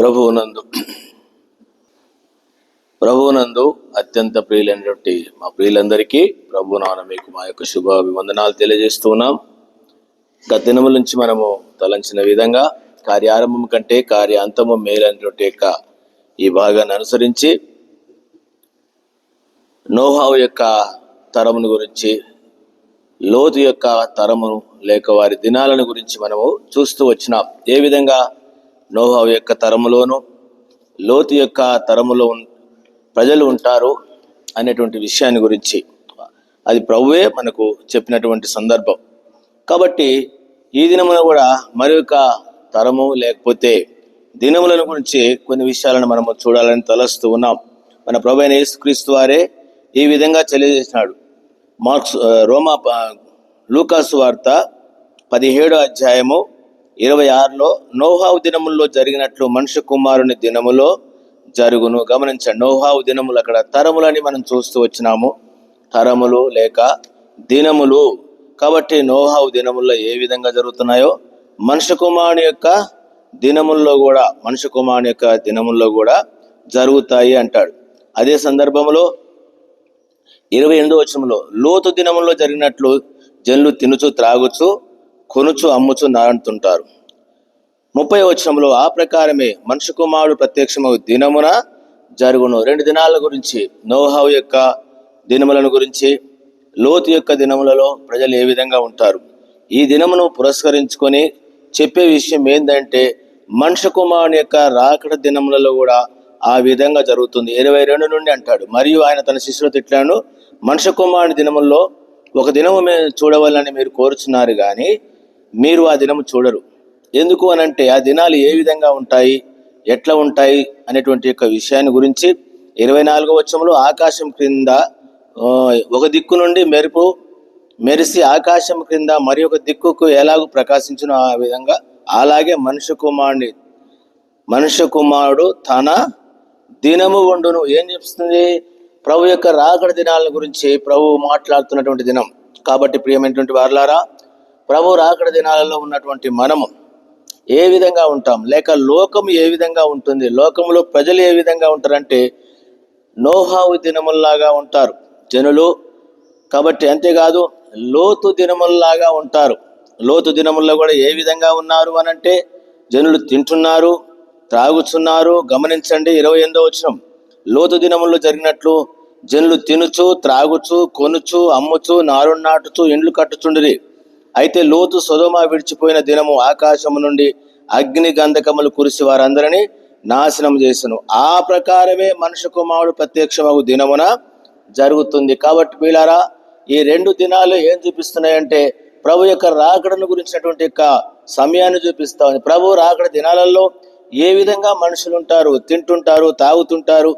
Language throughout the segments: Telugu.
ప్రభువునందు. ప్రభువునందు అత్యంత ప్రియులైనటువంటి మా ప్రియులందరికీ ప్రభు నాన్న మీకు మా యొక్క శుభాభివందనాలు తెలియజేస్తూ ఉన్నాం గత దినముల నుంచి మనము తలంచిన విధంగా కార్యారంభం కంటే కార్యాంతము మేలైనటువంటి యొక్క ఈ భాగాన్ని అనుసరించి నోహావు యొక్క తరమును గురించి లోతు యొక్క తరమును లేక వారి దినాలను గురించి మనము చూస్తూ వచ్చినాం. ఏ విధంగా నోహా యొక్క తరములోను లోతు యొక్క తరములో ప్రజలు ఉంటారు అనేటువంటి విషయాన్ని గురించి అది ప్రభువే మనకు చెప్పినటువంటి సందర్భం. కాబట్టి ఈ దినమున కూడా మరి తరము లేకపోతే దినములను గురించి కొన్ని విషయాలను మనము చూడాలని తలస్తూ ఉన్నాం. మన ప్రభు అయిన యేసుక్రీస్తు వారే ఈ విధంగా తెలియజేసినాడు. మార్క్స్ రోమా లూకాసు వార్త పదిహేడో అధ్యాయము ఇరవై ఆరులో నోహావు దినముల్లో జరిగినట్లు మనుష్య కుమారుని దినములో జరుగును. గమనించండి నోహావు దినములు అక్కడ తరములని మనం చూస్తూ వచ్చినాము. తరములు లేక దినములు. కాబట్టి నోహావు దినముల్లో ఏ విధంగా జరుగుతున్నాయో మనుష్య కుమారుని యొక్క దినముల్లో కూడా మనుష్య కుమారుని యొక్క దినముల్లో కూడా జరుగుతాయి అంటాడు. అదే సందర్భంలో ఇరవై ఎనిమిదో వచనంలో లోతు దినములో జరిగినట్లు జనులు తినుచు త్రాగుచు కొనుచు అమ్ముచు నాడుతుంటారు ముప్పై వచనంలో ఆ ప్రకారమే మనుషు కుమారుడు ప్రత్యక్షము దినమున జరుగును. రెండు దినాల గురించి నోహావు యొక్క దినములను గురించి లోతు యొక్క దినములలో ప్రజలు ఏ విధంగా ఉంటారు? ఈ దినమును పురస్కరించుకొని చెప్పే విషయం ఏంటంటే మనుషు కుమారుని యొక్క రాకడ దినములలో కూడా ఆ విధంగా జరుగుతుంది. ఇరవై రెండు నుండి అంటాడు. మరియు ఆయన తన శిష్యులు తిట్లాను మనుషు కుమారుని దినముల్లో ఒక దినము మేము చూడవాలని మీరు కోరుచున్నారు కానీ మీరు ఆ దినము చూడరు. ఎందుకు అనంటే ఆ దినాలు ఏ విధంగా ఉంటాయి ఎట్లా ఉంటాయి అనేటువంటి యొక్క విషయాన్ని గురించి ఇరవై నాలుగో వచ్చంలో ఆకాశం క్రింద ఒక దిక్కు నుండి మెరుపు మెరిసి ఆకాశం క్రింద మరి ఒక దిక్కుకు ఎలాగూ ప్రకాశించిన ఆ విధంగా అలాగే మనుష్య కుమారుని మనుష్య కుమారుడు తన దినము వండును ఏం చెప్తుంది? ప్రభు యొక్క రాకడ దినాల గురించి ప్రభు మాట్లాడుతున్నటువంటి దినం. కాబట్టి ప్రియమైనటువంటి వారులారా ప్రభు రాకడ దినాలలో ఉన్నటువంటి మనము ఏ విధంగా ఉంటాం? లేక లోకం ఏ విధంగా ఉంటుంది? లోకంలో ప్రజలు ఏ విధంగా ఉంటారంటే నోహావు దినముల్లాగా ఉంటారు జనులు. కాబట్టి అంతేకాదు లోతు దినముల్లాగా ఉంటారు. లోతు దినముల్లో కూడా ఏ విధంగా ఉన్నారు అనంటే జనులు తింటున్నారు త్రాగుచున్నారు. గమనించండి ఇరవై ఎనిమిదో వచ్చినం లోతు దినముల్లో జరిగినట్లు జనులు తినుచు త్రాగుచు కొనుచు అమ్ముచు నారు నాటుచు ఇండ్లు కట్టుచుండిరి. అయితే లోతు సొదమ విడిచిపోయిన దినము ఆకాశము నుండి అగ్ని గంధకములు కురిసి వారందరినీ నాశనం చేసను. ఆ ప్రకారమే మనుష్య కుమారుడు ప్రత్యక్షమగు దినమున జరుగుతుంది. కాబట్టి వీళ్ళారా ఈ రెండు దినాలు ఏం చూపిస్తున్నాయంటే ప్రభు యొక్క రాకడను గురించినటువంటి యొక్క సమయాన్ని చూపిస్తా ఉంది. ప్రభు రాకడ దినాలలో ఏ విధంగా మనుషులు ఉంటారు తింటుంటారు తాగుతుంటారు?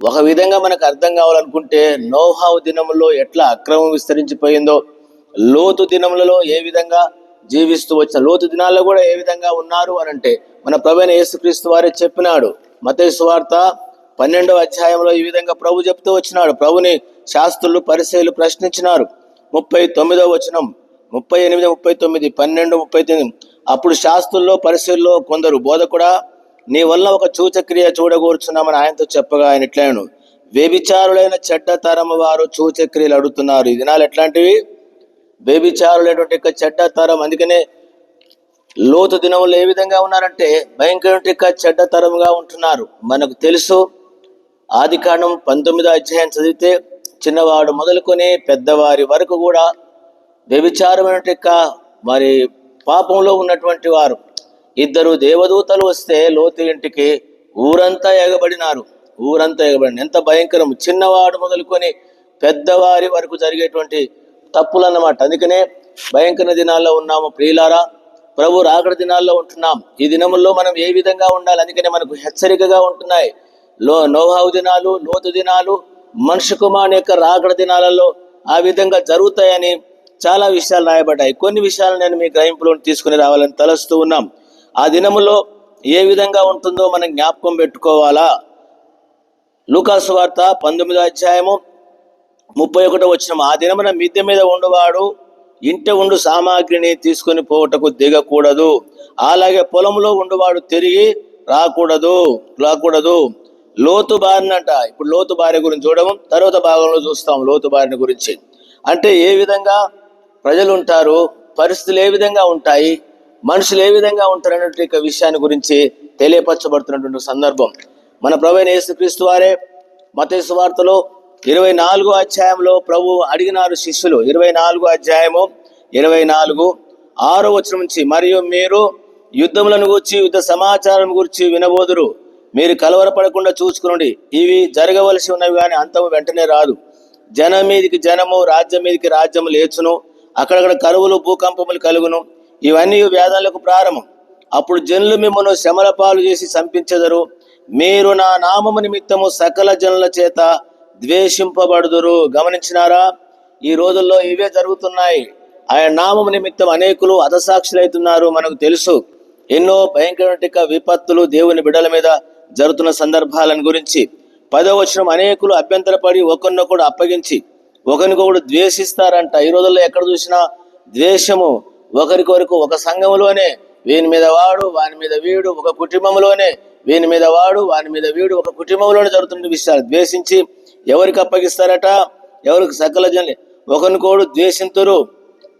ఒక విధంగా మనకు అర్థం కావాలనుకుంటే నోహావు దినములో ఎట్లా అక్రమం విస్తరించిపోయిందో లోతు దినములలో ఏ విధంగా జీవిస్తూ వచ్చిన లోతు దినాల్లో కూడా ఏ విధంగా ఉన్నారు అని అంటే మన ప్రవీణ యేసుక్రీస్తు వారే చెప్పినాడు. మతేసు సువార్త పన్నెండవ అధ్యాయంలో ఈ విధంగా ప్రభు చెప్తూ వచ్చినాడు. ప్రభుని శాస్త్రులు పరిశీలు ప్రశ్నించినారు. ముప్పై తొమ్మిదవ వచనం ముప్పై ఎనిమిది ముప్పై తొమ్మిది పన్నెండు ముప్పై తొమ్మిది. అప్పుడు శాస్త్రుల్లో పరిశీల్లో కొందరు బోధకుడా నీ వల్ల ఒక చూచక్రియ చూడగూర్చున్నామని ఆయనతో చెప్పగా ఆయన ఇట్లాను వ్యభిచారులైన చెడ్డ తరము వారు చూచక్రియలు అడుగుతున్నారు. ఈ దినాలు ఎట్లాంటివి? బేబిచారులైనటువంటి యొక్క చెడ్డ తరం. అందుకనే లోతు దినములు ఏ విధంగా ఉన్నారంటే భయంకరమైన యొక్క చెడ్డ ఉంటున్నారు. మనకు తెలుసు ఆది కాండం పంతొమ్మిదో అధ్యాయం చదివితే చిన్నవాడు మొదలుకొని పెద్దవారి వరకు కూడా వ్యభిచారమైన యొక్క మరి పాపంలో ఉన్నటువంటి వారు. ఇద్దరు దేవదూతలు వస్తే లోతు ఇంటికి ఊరంతా ఎగబడినారు. ఊరంతా ఎగబడిన ఎంత భయంకరం. చిన్నవాడు మొదలుకొని పెద్దవారి వరకు జరిగేటువంటి తప్పులు అన్నమాట అందుకనే భయంకర దినాల్లో ఉన్నాము ప్రియులారా. ప్రభు రాకడ దినాల్లో ఉంటున్నాం. ఈ దినముల్లో మనం ఏ విధంగా ఉండాలి? అందుకనే మనకు హెచ్చరికగా ఉంటున్నాయి. లో నోహావు దినాలు లోతు దినాలు మనుషు కుమారుని యొక్క రాకడ దినాలలో ఆ విధంగా జరుగుతాయని చాలా విషయాలు రాయబడ్డాయి. కొన్ని విషయాలు నేను మీ గ్రహింపులో తీసుకుని రావాలని తలస్తూ ఉన్నాం. ఆ దినములో ఏ విధంగా ఉంటుందో మనం జ్ఞాపకం పెట్టుకోవాలా? లూకాసు వార్త పంతొమ్మిదో అధ్యాయము ముప్పై ఒకటో వచ్చిన ఆ దినమున మిద్దె మీద ఉండువాడు ఇంట ఉండు సామాగ్రిని తీసుకొని పోవటకు దిగకూడదు. అలాగే పొలంలో ఉండువాడు తిరిగి రాకూడదు రాకూడదు. లోతు బారినంట ఇప్పుడు లోతు భార్య గురించి చూడము తర్వాత భాగంలో చూస్తాం లోతు బారిన గురించి. అంటే ఏ విధంగా ప్రజలు ఉంటారు పరిస్థితులు ఏ విధంగా ఉంటాయి మనుషులు ఏ విధంగా ఉంటారు అనేటువంటి విషయాన్ని గురించి తెలియపరచబడుతున్నటువంటి సందర్భం. మన ప్రవీణ యేసుక్రీస్తు వారే మతేశ్వార్తలో ఇరవై నాలుగో అధ్యాయంలో ప్రభు అడిగినారు శిష్యులు ఇరవై నాలుగో అధ్యాయము ఇరవై నాలుగు ఆరో వచ్చిన నుంచి మరియు మీరు యుద్ధములను గూర్చి యుద్ధ సమాచారం గురించి వినబోదురు. మీరు కలవరపడకుండా చూసుకునండి. ఇవి జరగవలసి ఉన్నవి కానీ అంతము వెంటనే రాదు. జనం మీదికి జనము రాజ్యం మీదికి రాజ్యము లేచును. అక్కడక్కడ కరువులు భూకంపములు కలుగును. ఇవన్నీ వేదాలకు ప్రారంభం. అప్పుడు జనులు మిమ్మల్ని శ్రమల పాలు చేసి చంపించెదరు. మీరు నా నామము నిమిత్తము సకల జనుల చేత ద్వేషింపబడుదురు. గమనించినారా? ఈ రోజుల్లో ఇవే జరుగుతున్నాయి. ఆయన నామం నిమిత్తం అనేకులు అధసాక్షులైతున్నారు మనకు తెలుసు ఎన్నో భయంకర విపత్తులు దేవుని బిడ్డల మీద జరుగుతున్న సందర్భాలను గురించి. పదో అనేకులు అభ్యంతరపడి ఒకరినొకడు అప్పగించి ఒకరికొకడు ద్వేషిస్తారంట. ఈ రోజుల్లో ఎక్కడ చూసినా ద్వేషము ఒకరికొరకు ఒక సంఘములోనే వీని మీద వాడు వాని మీద వీడు ఒక కుటుంబంలోనే వీని మీద వాడు వాని మీద వీడు ఒక కుటుంబంలోనే జరుగుతున్న విషయాలు. ద్వేషించి ఎవరికి అప్పగిస్తారట? ఎవరికి సకల జనులు? కోడు ద్వేషింతురు.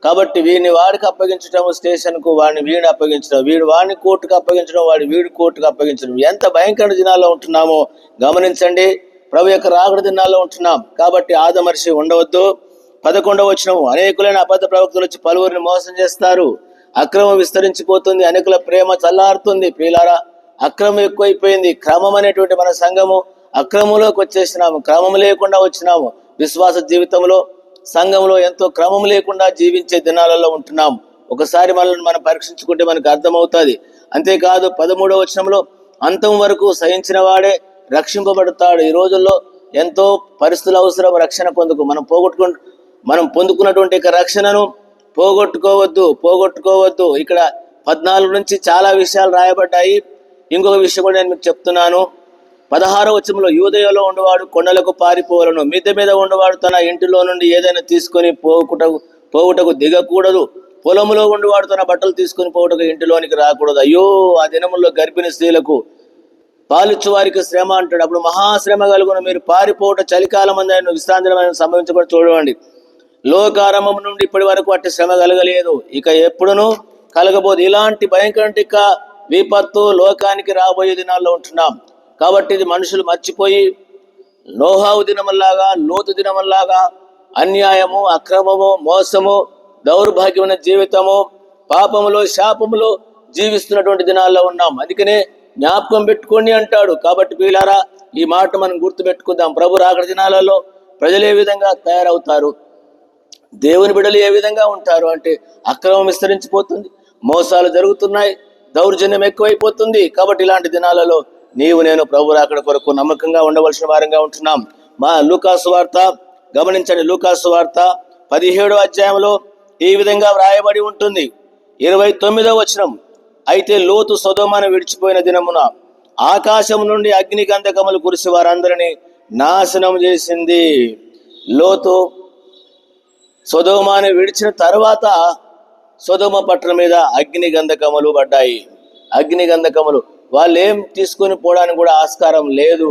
కాబట్టి వీడిని వాడికి అప్పగించడం స్టేషన్కు వాడిని వీడిని అప్పగించడం వీడు వాడిని కోర్టుకు అప్పగించడం వాడి వీడి కోర్టుకు అప్పగించడం. ఎంత భయంకర దినాల్లో ఉంటున్నామో గమనించండి. ప్రభు యొక్క రాకడ దినాల్లో ఉంటున్నాం. కాబట్టి ఆదమర్షి ఉండవద్దు. పదకొండవ వచ్చినము అనేకులైన అబద్ధ ప్రవక్తలు వచ్చి పలువురిని మోసం చేస్తారు. అక్రమం విస్తరించిపోతుంది అనేకుల ప్రేమ చల్లారుతుంది. ప్రియులారా అక్రమం ఎక్కువైపోయింది. క్రమం అనేటువంటి మన సంఘము అక్రమంలోకి వచ్చేసినాము క్రమం లేకుండా వచ్చినాము. విశ్వాస జీవితంలో సంఘంలో ఎంతో క్రమం లేకుండా జీవించే దినాలలో ఉంటున్నాం. ఒకసారి మనల్ని మనం పరీక్షించుకుంటే మనకు అర్థమవుతుంది. అంతేకాదు పదమూడవ వచనంలో అంతం వరకు సహించిన వాడే రక్షింపబడతాడు. ఈ రోజుల్లో ఎంతో పరిస్థితులు అవసరం రక్షణ పొందుకు మనం పోగొట్టుకు మనం పొందుకున్నటువంటి రక్షణను పోగొట్టుకోవద్దు పోగొట్టుకోవద్దు. ఇక్కడ పద్నాలుగు నుంచి చాలా విషయాలు రాయబడ్డాయి. ఇంకొక విషయం కూడా నేను మీకు చెప్తున్నాను. పదహారవ వచనంలో యూదయలో ఉండేవాడు కొండలకు పారిపోవలను మిద్దె మీద ఉండేవాడు తన ఇంటిలో నుండి ఏదైనా తీసుకొని పోకుట పోగుటకు దిగకూడదు. పొలంలో ఉండేవాడు తన బట్టలు తీసుకొని పోవుటకు ఇంటిలోనికి రాకూడదు. అయ్యో ఆ దినముల్లో గర్భిణీ స్త్రీలకు పాలిచ్చు వారికి శ్రమ అంటాడు. అప్పుడు మహాశ్రమ కలుగున. మీరు పారిపోవట చలికాలం అంది ఆయన విశ్రాంతిమైన సంభవించబడి చూడండి. లోకారంభం నుండి ఇప్పటి వరకు అట్టి శ్రమ కలగలేదు. ఇక ఎప్పుడును కలగబోదు. ఇలాంటి భయంకర విపత్తు లోకానికి రాబోయే దినాల్లో ఉంటున్నాం. కాబట్టి ఇది మనుషులు మర్చిపోయి నోహావు దినమల్లాగా లోతు దినమల్లాగా అన్యాయము అక్రమము మోసము దౌర్భాగ్యమైన జీవితము పాపములో శాపములో జీవిస్తున్నటువంటి దినాల్లో ఉన్నాం. అందుకనే జ్ఞాపకం పెట్టుకోండి అంటాడు. కాబట్టి వీళ్ళారా ఈ మాట మనం గుర్తు పెట్టుకుందాం ప్రభు రాకడ దినాలలో ప్రజలు ఏ విధంగా తయారవుతారు? దేవుని బిడలు ఏ విధంగా ఉంటారు? అంటే అక్రమం విస్తరించిపోతుంది మోసాలు జరుగుతున్నాయి దౌర్జన్యం ఎక్కువైపోతుంది. కాబట్టి ఇలాంటి దినాలలో నీవు నేను ప్రభు రాకడ కొరకు నమ్మకంగా ఉండవలసిన వారంగా ఉంటున్నాం. మా లూకాసు వార్త గమనించండి లూకాసు వార్త పదిహేడో అధ్యాయంలో ఈ విధంగా వ్రాయబడి ఉంటుంది. ఇరవై తొమ్మిదో వచనం అయితే లోతు సొదోమను విడిచిపోయిన దినమున ఆకాశం నుండి అగ్ని గంధకములు కురిసి వారందరినీ నాశనం చేసింది. లోతు సొదోమాని విడిచిన తర్వాత సొదోమ పట్టణం మీద అగ్ని గంధకములు పడ్డాయి. అగ్ని గంధకములు వాళ్ళు ఏం తీసుకొని పోవడానికి కూడా ఆస్కారం లేదు.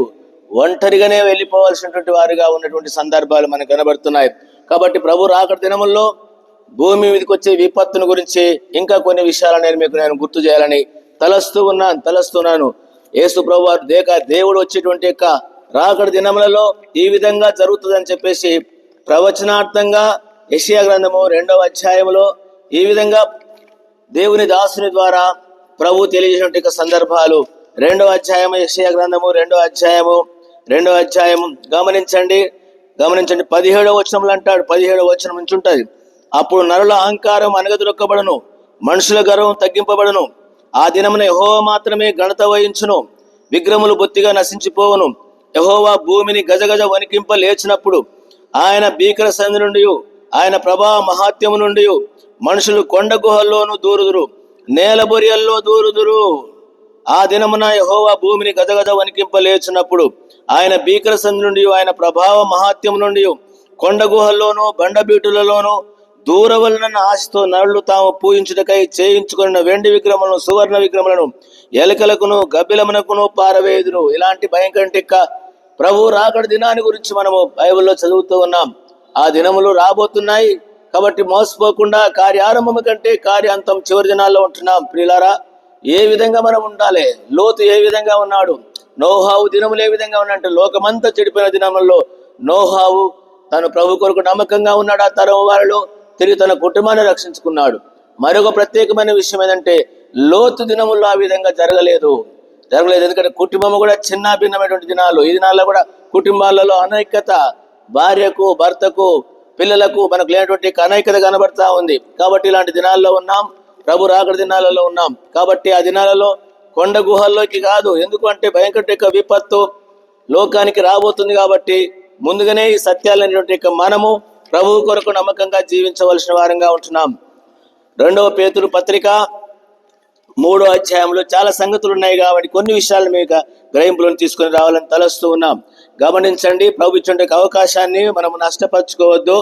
ఒంటరిగానే వెళ్ళిపోవాల్సినటువంటి వారిగా ఉన్నటువంటి సందర్భాలు మనకు కనబడుతున్నాయి. కాబట్టి ప్రభు రాకడ దినముల్లో భూమి మీదకి వచ్చే విపత్తును గురించి ఇంకా కొన్ని విషయాలు నేను మీకు నేను గుర్తు చేయాలని తలస్తూ ఉన్నాను తలస్తున్నాను యేసు ప్రభు వారు దేక దేవుడు వచ్చేటువంటి యొక్క రాకడ దినములలో ఈ విధంగా జరుగుతుందని చెప్పేసి ప్రవచనార్థంగా యశియా గ్రంథము రెండవ అధ్యాయంలో ఈ విధంగా దేవుని దాసుని ద్వారా ప్రభు తెలియజేసినటువంటి సందర్భాలు. రెండవ అధ్యాయము యక్షయ గ్రంథము రెండవ అధ్యాయము రెండవ అధ్యాయము. గమనించండి గమనించండి. పదిహేడవ వచనంలో అంటాడు. పదిహేడవ వచనం నుంచి ఉంటుంది. అప్పుడు నరుల అహంకారం అనగదొరక్కబడను మనుషుల గర్వం తగ్గింపబడను. ఆ దినమున యహోవా మాత్రమే ఘనత వహించును విగ్రహములు బొత్తిగా నశించిపోవును. యహోవా భూమిని గజగజ వణికింప లేచినప్పుడు ఆయన భీకర సంధి నుండి ఆయన ప్రభా మహాత్యము నుండి మనుషులు కొండ గుహల్లోనూ దూరుదురు. నేల బొరియల్లో దూరుదురు. ఆ దినమున యహోవా భూమిని గదగద వణికింపలేచినప్పుడు ఆయన భీకర సంధి నుండి ఆయన ప్రభావ మహాత్యం నుండి కొండ గుహల్లోనూ బండబీటులలోనూ దూరవలన ఆశతో నరులు తాము పూజించుటకై చేయించుకున్న వెండి విగ్రహములను సువర్ణ విగ్రహములను ఎలకలకును గబ్బిలమునకును పారవేదును ఇలాంటి భయంకర టిక్క ప్రభు రాకడ దినాన్ని గురించి మనము బైబిల్లో చదువుతూ ఉన్నాం. ఆ దినములు రాబోతున్నాయి. కాబట్టి మోసపోకుండా కార్యారంభము కంటే కార్యాంతం చివరి దినాల్లో ఉంటున్నాం. ప్రియులారా ఏ విధంగా మనం ఉండాలి? లోతు ఏ విధంగా ఉన్నాడు? నోహావు దినములు ఏ విధంగా ఉన్నాడంటే లోకమంతా చెడిపోయిన దినముల్లో నోహావు తను ప్రభు కొరకు నమ్మకంగా ఉన్నాడు ఆ తరం వారిలో. తిరిగి తన కుటుంబాన్ని రక్షించుకున్నాడు. మరొక ప్రత్యేకమైన విషయం ఏంటంటే లోతు దినముల్లో ఆ విధంగా జరగలేదు. జరగలేదు ఎందుకంటే కుటుంబం కూడా చిన్న భిన్నమైనటువంటి దినాలు. ఈ దినాల్లో కూడా కుటుంబాలలో అనైక్యత భార్యకు భర్తకు పిల్లలకు మనకు లేనటువంటి కనైకత కనబడతా ఉంది. కాబట్టి ఇలాంటి దినాల్లో ఉన్నాం. ప్రభు రాకడ దినాలలో ఉన్నాం. కాబట్టి ఆ దినాలలో కొండ గుహల్లోకి కాదు. ఎందుకంటే భయంకర యొక్క విపత్తు లోకానికి రాబోతుంది కాబట్టి ముందుగానే ఈ సత్యాలైనటువంటి యొక్క మనము ప్రభువు కొరకు నమ్మకంగా జీవించవలసిన వారంగా ఉంటున్నాం. రెండవ పేతురు పత్రిక మూడో అధ్యాయంలో చాలా సంగతులు ఉన్నాయి కాబట్టి కొన్ని విషయాలు మీకు గ్రహింపులను తీసుకొని రావాలని తలస్తూ ఉన్నాం. గమనించండి ప్రభు అవకాశాన్ని మనము నష్టపరచుకోవద్దు.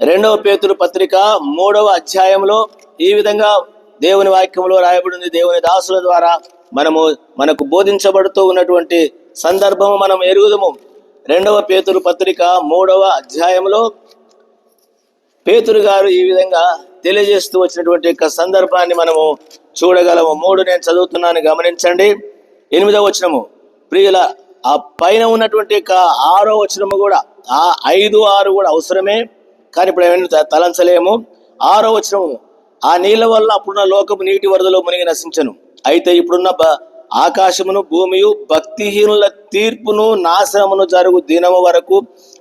రెండవ పేతురు పత్రిక మూడవ అధ్యాయంలో ఈ విధంగా దేవుని వాక్యంలో రాయబడింది. దేవుని దాసుల ద్వారా మనము మనకు బోధించబడుతూ ఉన్నటువంటి సందర్భము మనం ఎరుగుదము. రెండవ పేతురు పత్రిక మూడవ అధ్యాయంలో పేతురు గారు ఈ విధంగా తెలియజేస్తూ వచ్చినటువంటి యొక్క సందర్భాన్ని మనము చూడగలము. మూడు నేను చదువుతున్నాను గమనించండి. ఎనిమిదవ వచనము. ప్రియుల ఆ పైన ఉన్నటువంటి ఆరో వచనము కూడా ఆ ఐదు ఆరు కూడా అవసరమే. కానీ ఇప్పుడు ఏమైనా తలంచలేము. ఆరో వచనము. ఆ నీళ్ళ వల్ల అప్పుడున్న లోకము నీటి వరదలో మునిగి నశించను. అయితే ఇప్పుడున్న ఆకాశమును భూమియు భక్తిహీనుల తీర్పును నాశనమును జరుగు దినము వరకు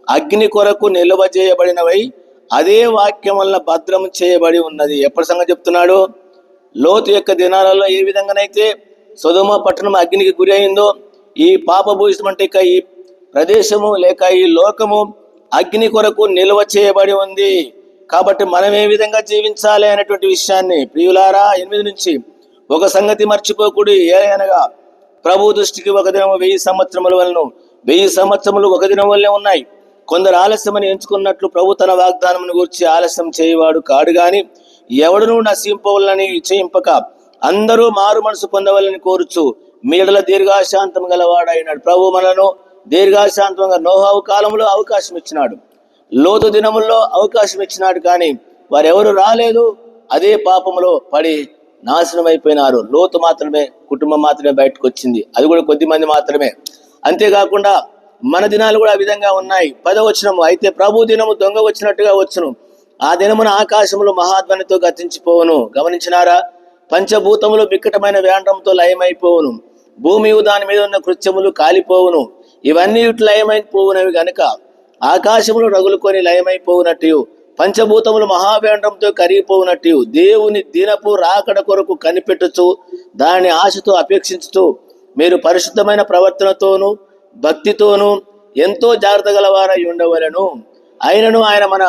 అగ్ని కొరకు నిల్వ చేయబడినవై అదే వాక్యం వలన భద్రం చేయబడి ఉన్నది. ఎప్పటి సంగతి చెప్తున్నాడు? లోతు యొక్క దినాలలో ఏ విధంగానైతే సుధుమ పట్టణం అగ్నికి గురి అయిందో ఈ పాపభూషితం అంటే ఇక ఈ ప్రదేశము లేక ఈ లోకము అగ్ని కొరకు నిల్వ చేయబడి ఉంది. కాబట్టి మనం ఏ విధంగా జీవించాలి అనేటువంటి విషయాన్ని ప్రియులారా ఎనిమిది నుంచి ఒక సంగతి మర్చిపోకూడి ఏదైనాగా ప్రభు దృష్టికి ఒక దినము వెయ్యి సంవత్సరముల వలన వెయ్యి సంవత్సరములు ఒక దినం వల్లే ఉన్నాయి. కొందరు ఆలస్యమని ఎంచుకున్నట్లు ప్రభు తన వాగ్దానమును గురించి ఆలస్యం చేయవాడు కాడు గాని ఎవడును నశింపవలని చేయింపక అందరూ మారు మనసు పొందవాలని కోరుచు మీడల దీర్ఘాశాంతం గలవాడైనాడు. ప్రభు మనను దీర్ఘాశాంతంగా నోహావు కాలంలో అవకాశం ఇచ్చినాడు లోతు దినముల్లో అవకాశం ఇచ్చినాడు కానీ వారెవరు రాలేదు. అదే పాపంలో పడి నాశనం అయిపోయినారు లోతు మాత్రమే కుటుంబం మాత్రమే బయటకు వచ్చింది అది కూడా కొద్ది మంది మాత్రమే. అంతేకాకుండా మన దినాలు కూడా ఆ విధంగా ఉన్నాయి. పదవచనము అయితే ప్రభు దినము దొంగ వచ్చినట్టుగా వచ్చును. ఆ దినమున ఆకాశములు మహాధ్వనితో గతించిపోవును. గమనించినారా? పంచభూతములు బిక్కటమైన వేండ్రంతో లయమైపోవును. భూమి దాని మీద ఉన్న కృత్యములు కాలిపోవును. ఇవన్నీ లయమైపోవునవి గనుక ఆకాశములు రగులుకొని లయమైపోవునట్టు పంచభూతములు మహావేండ్రంతో కరిగిపోవునట్టు దేవుని దినపు రాకడ కొరకు కనిపెట్టుచు దాని ఆశతో అపేక్షించుతూ మీరు పరిశుద్ధమైన ప్రవర్తనతోనూ భక్తితోనూ ఎంతో జాగ్రత్త గలవారై ఉండవలను. అయినను ఆయన మన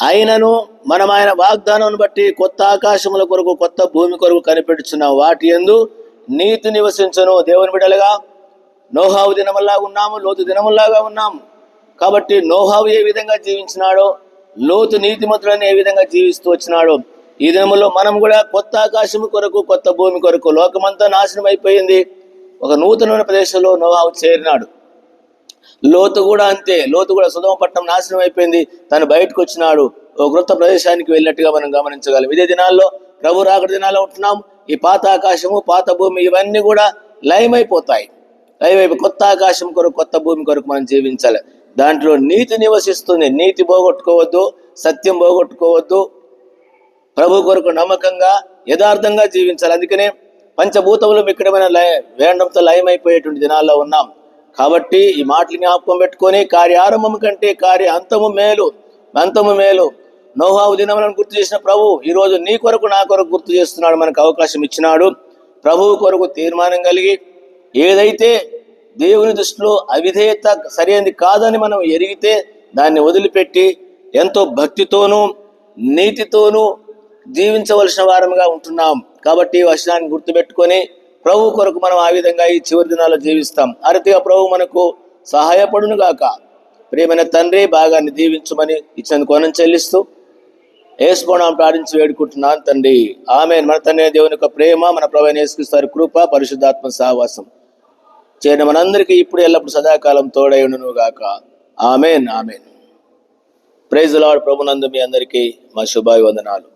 అయినను మనం ఆయన వాగ్దానం బట్టి కొత్త ఆకాశముల కొరకు కొత్త భూమి కొరకు కనిపెట్టుచున్నాం వాటి ఎందు నీతి నివసించను. దేవుని బిడలుగా నోహావు దినములాగా ఉన్నాము లోతు దినములాగా ఉన్నాము. కాబట్టి నోహావు ఏ విధంగా జీవించినాడో లోతు నీతిమంతులను ఏ విధంగా జీవిస్తూ వచ్చినాడో ఈ దినములో మనం కూడా కొత్త ఆకాశము కొరకు కొత్త భూమి కొరకు లోకమంతా నాశనం అయిపోయింది ఒక నూతనమైన ప్రదేశంలో నోహావు చేరినాడు. లోతు కూడా అంతే. లోతు కూడా సుధమపట్నం నాశనం అయిపోయింది. తను బయటకు వచ్చినాడు. ఒక కృత ప్రదేశానికి వెళ్ళినట్టుగా మనం గమనించగలం. ఇదే దినాల్లో ప్రభు రాకడ దినాల్లో ఉంటున్నాం. ఈ పాత ఆకాశము పాత భూమి ఇవన్నీ కూడా లయమైపోతాయి. లయమైపోయి కొత్త ఆకాశం కొరకు కొత్త భూమి కొరకు మనం జీవించాలి. దాంట్లో నీతి నివసిస్తుంది. నీతి పోగొట్టుకోవద్దు. సత్యం పోగొట్టుకోవద్దు. ప్రభు కొరకు నమ్మకంగా యథార్థంగా జీవించాలి. అందుకనే పంచభూతములు మిక్కడమైన లయ వేండంతో లయమైపోయేటువంటి దినాల్లో ఉన్నాం. కాబట్టి ఈ మాటలు జ్ఞాపకం పెట్టుకొని కార్యారంభము కంటే కార్య అంతము మేలు అంతము మేలు. నోహావు దినములను గుర్తు చేసిన ప్రభు ఈరోజు నీ కొరకు నా కొరకు గుర్తు చేస్తున్నాడు మనకు అవకాశం ఇచ్చినాడు. ప్రభువు కొరకు తీర్మానం కలిగి ఏదైతే దేవుని దృష్టిలో అవిధేయత సరైనది కాదని మనం ఎరిగితే దాన్ని వదిలిపెట్టి ఎంతో భక్తితోనూ నీతితోనూ జీవించవలసిన వారముగా ఉంటున్నాం. కాబట్టి ఈ వచనాన్ని గుర్తుపెట్టుకొని ప్రభు కొరకు మనం ఆ విధంగా ఈ చివరి దినాల్లో జీవిస్తాం. ఆ ప్రభు మనకు సహాయపడును గాక ప్రియమైన తండ్రి భాగాన్ని దీవించమని ఇచ్చినందుకు కొనం చెల్లిస్తూ ఏసుకోవడం ప్రార్థించి వేడుకుంటున్నాను తండ్రి. ఆమె మన తండ్రి దేవుని యొక్క ప్రేమ మన ప్రభు యేసుక్రీస్తు కృప పరిశుద్ధాత్మ సహవాసం చేరిన మనందరికీ ఇప్పుడు ఎల్లప్పుడు సదాకాలం తోడైండును గాక ఆమెన్. ఆమెన్. ప్రైజ్ లార్డ్ ప్రభునందు మీ అందరికీ మా శుభాభివందనాలు.